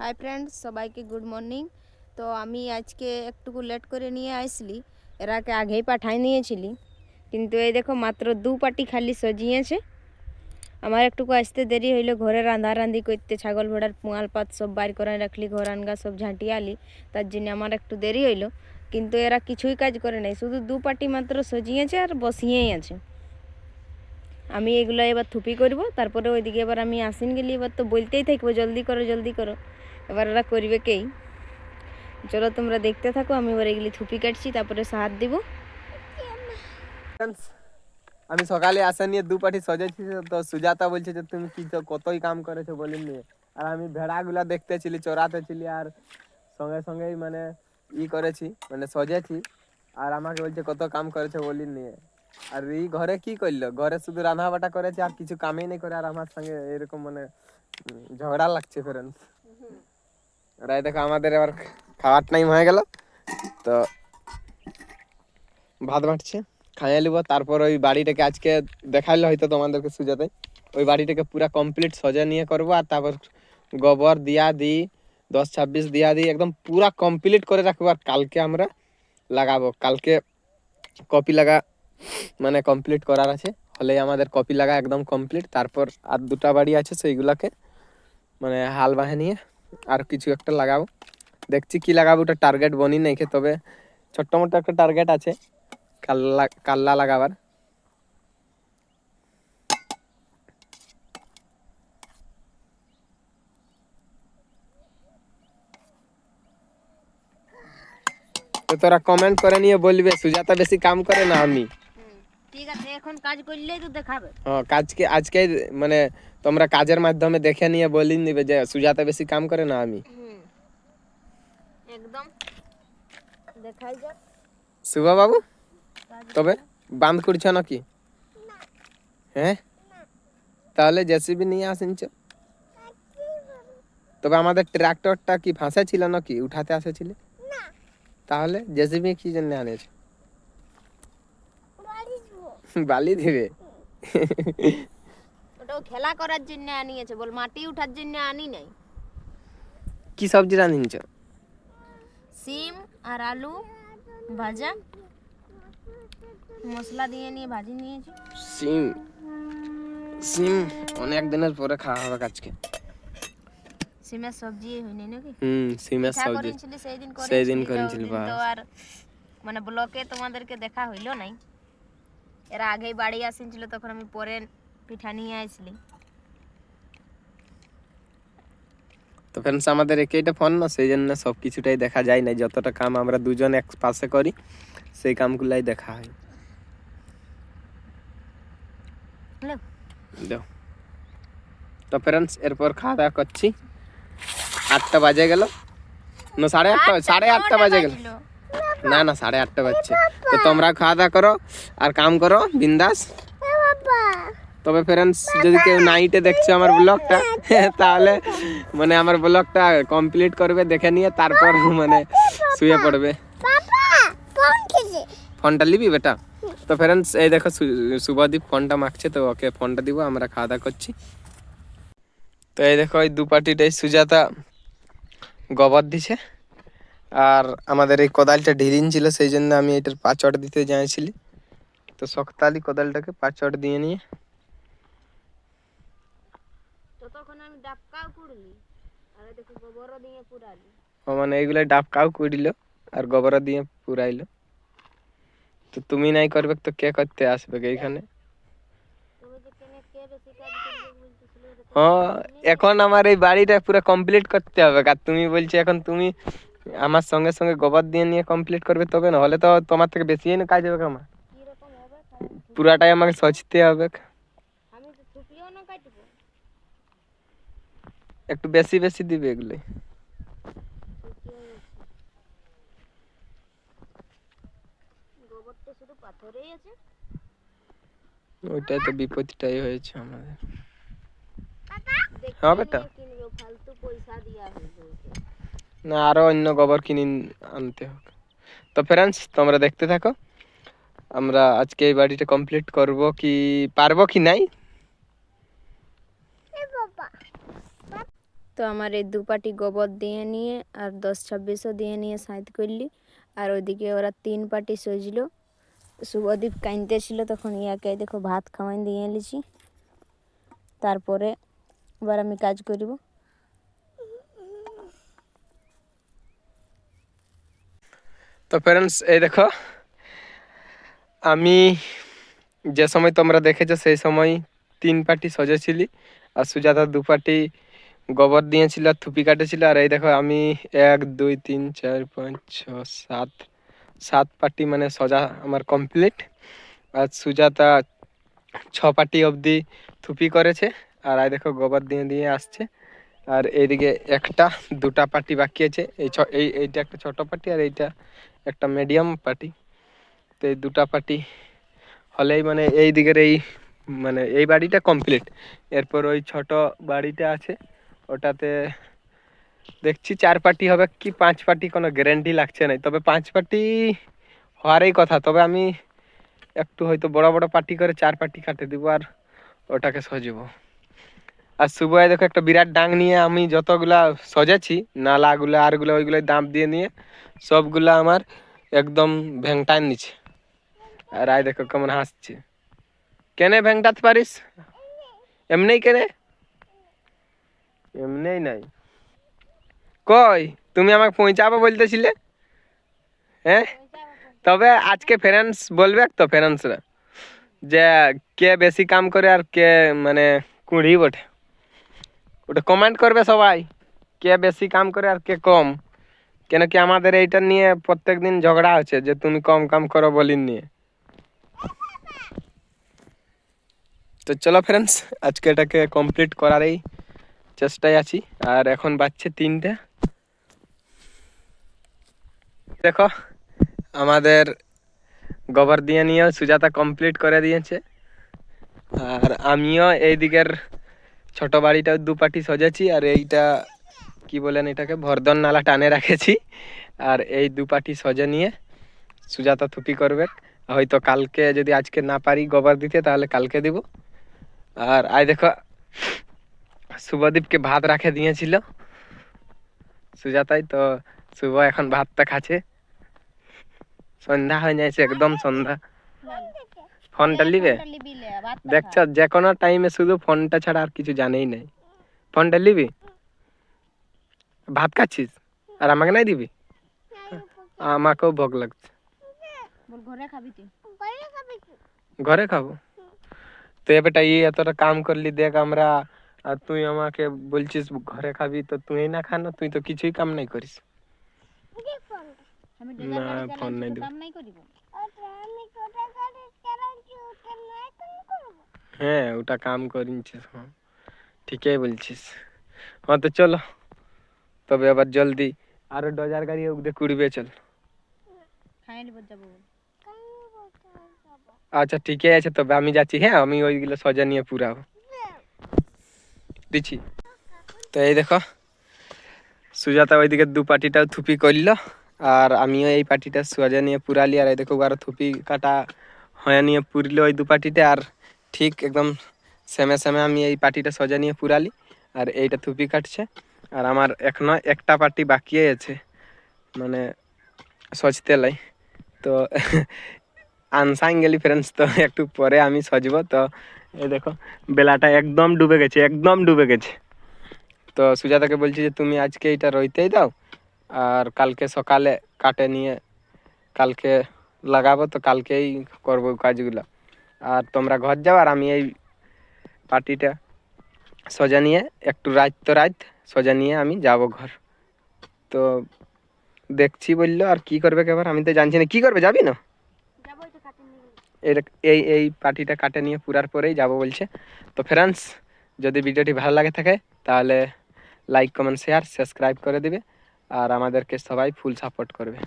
High friends সবাইকে good morning তো আমি আজকে একটুকু লেট করে নিয়ে আসলি। এরাকে আগেই পাঠাই নিয়েছিলি। কিন্তু এই দেখো মাত্র দু পাটি খালি সজিয়েছে। আমার একটুকু আসতে দেরি হইল, ঘরে রান্ধি করতে, ছাগল ভেড়ার পুয়াল পাত সব বাইর করে রাখলি, ঘর আনগা সব ঝাঁটিয়ালি, তার জন্য আমার একটু দেরি হইল। কিন্তু এরা কিছুই কাজ করে নাই, শুধু দু পাটি মাত্র সজিয়েছে আর বসিয়েই আছে। আমি এগুলো এবার থুপি করব, তারপরে ওইদিকে এবার আমি আসিন গেলি, এবার তো বলতেই থাকব, জলদি করো জলদি করো। এবার ওরা করবে কেই? চলো তোমরা দেখতে থাকো, আমি এবার এগুলি থুপি কাটছি, তারপরে সাহায্য দিব। আমি সকালে আসা নিয়ে দু পাটি তো সুজাতা বলছে যে, তুমি কি তো কতই কাম করেছ বলি নিয়ে আর আমি ভেড়াগুলা দেখতেছিলি, চড়াতেছিলি, আর সঙ্গে সঙ্গেই মানে ই করেছি মানে সজেছি আর আমাকে বলছে, কত কাম করেছ বলি নিয়ে আর এই ঘরে কি করল? ঘরে শুধু রান্না বাটা করেছে, আর কিছু কামই নেই করে, আর আমার সঙ্গে এরকম মানে ঝগড়া লাগছে ফ্রেন্ডস আর এই দেখো আমাদের এবার খাওয়ার টাইম হয়ে গেল। তো ভাত বাঁটছে, খাইয়ে নিব। তারপর ওই বাড়িটাকে আজকে দেখাইলে হয়তো তোমাদেরকে সুজাতে। ওই বাড়িটাকে পুরা কমপ্লিট সজা নিয়ে করব আর তারপর গোবর দিয়া দিই, দশ ছাব্বিশ দিয়া দিই, একদম পুরা কমপ্লিট করে রাখব আর কালকে আমরা লাগাবো। কালকে কপি লাগা মানে কমপ্লিট করার আছে। হলে আমাদের কপি লাগা একদম কমপ্লিট তারপর আর দুটা বাড়ি আছে সেইগুলাকে মানে হাল বাহে নিয়ে আর কিছু একটা লাগাবো দেখছি কি লাগাবো ওটা টার্গেট বনি নাই তবে ছোট্ট মোটো একটা টার্গেট আছে কাল্লা কাল্লা লাগাবার তো তোরা কমেন্ট করে নিয়ে বলবে সুজাতা বেশি কাম করে না আমি ঠিক আছে এখন কাজ করলেই তো দেখাবে হ্যাঁ কাজকে আজকে মানে তোমরা কাজের মাধ্যমে দেখে নিয়ে বলি নিবে যে সুজাতা বেশি কাম করে না আমি। একদম। দেখাই যাক। শুভ বাবু তবে বান্ধ করছ নাকি? হ্যাঁ? তাহলে জেসিবি নিয়ে আসিনছ। তবে আমাদের ট্রাক্টরটা কি ফাঁসা ছিল নাকি? উঠাতে আসেছিলে? তাহলে জেসিবি কি জন্য আনেছে? বালি দিবে। ওটাও খেলা করার জন্য আনিয়েছে বল মাটি উঠার জন্য আনি নাই। কি সবজি রাঁধিনছ? সিম আর আলু ভাজা মশলা দিয়ে নিয়ে ভাজি নিয়েছি। সিম সিম অনেক দিনের পরে খাওয়া হবে আজকে সিমের সবজি হয়নি নাকি? হুম সিমের সবজি। সেই দিন সেই দিন করেছিলি, তো। আর মানে ব্লকে তোমাদেরকে দেখা হইল নাই। এরা আগেই বাড়ি আসিনছিল তখন আমি পরে পিঠা নিয়ে আসলি তো ফ্রেন্ডস আমাদের একইটা ফোন না সেই জন্য সব কিছুটাই দেখা যায় না। যতটা কাম আমরা দুজন এক পাশে করি সেই কামগুলাই দেখা হয়। তো ফ্রেন্ডস এরপর খাওয়া দাওয়া করছি। আটটা বাজে গেল। না সাড়ে আটটা সাড়ে আটটা বাজে গেল। না না সাড়ে আটটা বাজছে। তো তোমরা খাওয়া দাওয়া করো আর কাম করো বিন্দাস। তবে ফ্রেন্ডস যদি কেউ নাইটে দেখছ আমার ব্লগটা তাহলে মানে আমার ব্লগটা কমপ্লিট করবে দেখে নিয়ে তারপর মানে শুয়ে পড়বে। ফোনটা নিবি বেটা? তো ফ্রেন্ডস এই দেখো শুভদীপ ফোনটা মাখছে তো ওকে ফোনটা দিব আমরা খাওয়া দাওয়া করছি। তো এই দেখো এই দুপাটিটাই সুজাতা গোবর দিছে। আর আমাদের এই কোদালটা ঢিলিন ছিল সেই জন্য আমি এটার পাচট দিতে চাইছিলি। তো শক্তালি কোদালটাকে পাচট দিয়ে নিয়ে ততক্ষণ আমি ডাবকাও কুড়লি আর দেখো গোবরও দিয়ে পুরালি ও মানে এইগুলো ডাবকাও কুড়িল আর গোবর দিয়ে পুরাইলো। তো তুমি নাই করবে তো কে করতে আসবে এইখানে হ্যাঁ এখন আমার এই বাড়িটা পুরো কমপ্লিট করতে হবে আর তুমি বলছো এখন তুমি আমার সঙ্গে সঙ্গে গোবর দিয়ে নিয়ে কমপ্লিট করবে তবে না হলে তো তোমার থেকে বেশি কাজ হবে আমার। পুরাটাই আমাকে সচতে হবে আমি তো থুপিও না কাটবো একটু বেশি বেশি দিবে আছে। ওইটাই তো বিপত্তিটাই হয়েছে আমাদের। হ্যাঁ বেটা না আরও অন্য গোবর কিনে আনতে হবে। তো ফ্রেন্ডস তোমরা দেখতে থাকো। আমরা আজকে এই বাড়িটা কমপ্লিট করব কি পারব কি নাই? তো আমার এই দু পাটি গোবর দিয়ে নিয়ে আর দশ ছাব্বিশও দিয়ে নিয়ে সাইড করলি। আর ওইদিকে ওরা তিন পাটি সজলো শুভদীপ কাইনতে ছিল তখন ইয়াকে দেখো ভাত খাওয়াই দিয়ে এলিছি তারপরে এবার আমি কাজ করব। তো ফ্রেন্ডস এই দেখো, আমি যে সময় তোমরা দেখেছ সেই সময় তিন পাটি সজেছিলি আর সুজাতা দু পাটি গোবর দিয়েছিল আর থুপি কাটেছিল, আর এই দেখো আমি এক, দুই, তিন, চার, পাঁচ, ছ, সাত সাত পার্টি মানে সজা আমার কমপ্লিট আর সুজাতা ছ পার্টি অবধি থুপি করেছে, আর এই দেখো গোবর দিয়ে দিয়ে আসছে। আর এইদিকে একটা, দুটা পার্টি বাকি আছে, এই ছ, এই, এইটা একটা ছোট পার্টি আর এইটা একটা মিডিয়াম পার্টি তো এই দুটা পার্টি হলেই মানে এই দিকের এই মানে এই বাড়িটা কমপ্লিট এরপর ওই ছোট বাড়িটা আছে ওটাতে দেখছি চার পার্টি হবে, কি পাঁচ পার্টি কোনো গ্যারেন্টি লাগছে না তবে পাঁচ পার্টি হওয়ারই কথা, তবে আমি একটু হয়তো বড় বড় পার্টি করে চার পার্টি কাটে দিব আর ওটাকে সজবো। আর সুবহে দেখো একটা বিরাট ডাং নিয়ে আমি যতগুলা সজেছি, নালাগুলো, আরগুলো ওইগুলো দাম দিয়ে নিয়ে সবগুলো আমার একদম ভেংটান নিচ্ছে। আর আয় দেখো কেমন হাসছে। কেনে ভেংটাতে পারিস? এমনি কেনে? এমনিই নাই। কই, তুমি আমাকে পৌঁছাবো বলতেছিলে? হ্যাঁ? তবে আজকে ফ্রেন্ডস বলবে তো ফ্রেন্ডসরা যে কে বেশি কাম করে আর কে মানে কুড়ি বটে। ওটা কমেন্ট করবে সবাই, কে বেশি কাম করে আর কে কম। কেন কি আমাদের এইটা নিয়ে প্রত্যেক দিন ঝগড়া হচ্ছে যে তুমি কম কাম করো বলিন নিয়ে। তো চলো ফ্রেন্ডস আজকে এটাকে কমপ্লিট করারই চেষ্টায় আছি। আর এখন বাজছে তিনটে। দেখো, আমাদের গোবর দিয়ে নিয়েও সুজাতা কমপ্লিট করে দিয়েছে। আর আমিও এই দিকের ছোট বাড়িটা দু পাটি সজেছি, আর এইটা কি বলেন এটাকে, ভরদন নালা টানে রাখেছি। আর এই দু পাটি সজে নিয়ে সুজাতা থুপি করবে। হয়তো কালকে যদি আজকে না পারি গোবর দিতে, তাহলে কালকে দিব। আর আই দেখো শুভদীপকে ভাত রাখে দিয়েছিল। সুজাতাই তো শুভ এখন ভাতটা খাচ্ছে। সন্ধ্যা হয়ে যাচ্ছে একদম সন্ধ্যা। ফোনটা লিবে দেখছ যে কোনো টাইমে শুধু ফোনটা ছাড়া আর কিছু জানেই নাই। ফোনটা নিবি? ভাত খাচ্ছিস? আর আমাকে নাই দিবি? আমাকেও ভোগ লাগছে। ঘরে খাবি তুই? ঘরে খাব। তো এবারটা এই এতটা কাম করলি দেখ আমরা আর তুই আমাকে বলছিস ঘরে খাবি তো তুই না খানো তুই তো কিছুই কাম নাই করিস। না, ফোন নাই দিব। হ্যাঁ ওটা কাম করিনছিস ঠিকই বলছিস। হ্যাঁ তো চলো। তবে আবার জলদি। আরও ডজার গাড়ি ওদের কুড়বে চল। আচ্ছা ঠিকই আছে তবে আমি যাচ্ছি। হ্যাঁ আমি ওইগুলো সজা নিয়ে পুরাবো। দিচ্ছি তো এই দেখো, সুজাতা ওইদিকে দু পাটিটাও থুপি করল আর আমিও এই পাটিটা সোজা নিয়ে পুরালি, আর এই দেখো আরও থুপি কাটা হয়ে নিয়ে পুরলো ওই দু পাটিতে, আর ঠিক একদম সেমে সেমে আমি এই পাটিটা সোজা নিয়ে পুরালি, আর এইটা থুপি কাটছে, আর আমার এখনও একটা পাটি বাকি আছে মানে সজতে লাই। তো আনসাং গেলি ফ্রেন্ডস তো একটু পরে আমি সজবো, তো এই দেখো, বেলাটা একদম ডুবে গেছে, একদম ডুবে গেছে। তো সুজাতাকে বলছি যে, তুমি আজকে এটা রইতেই দাও, আর কালকে সকালে কাটে নিয়ে কালকে লাগাবো, তো কালকেই করব কাজগুলো। আর তোমরা ঘর যাও, আর আমি এই পার্টিটা সোজা নিয়ে, একটু রাত তো রাত, সোজা নিয়ে আমি যাব ঘর। তো দেখছি বলল, আর কি করবে এবার আমি তো জানছি না, কি করবে? যাবি না? এই এই পার্টিটা কাটে নিয়ে পুরার পরেই যাব বলছে। তো ফ্রেন্ডস যদি ভিডিওটি ভালো লাগে থাকে, তাহলে লাইক কমেন্ট শেয়ার সাবস্ক্রাইব করে দিবে। আর আমাদেরকে সবাই ফুল সাপোর্ট করবে।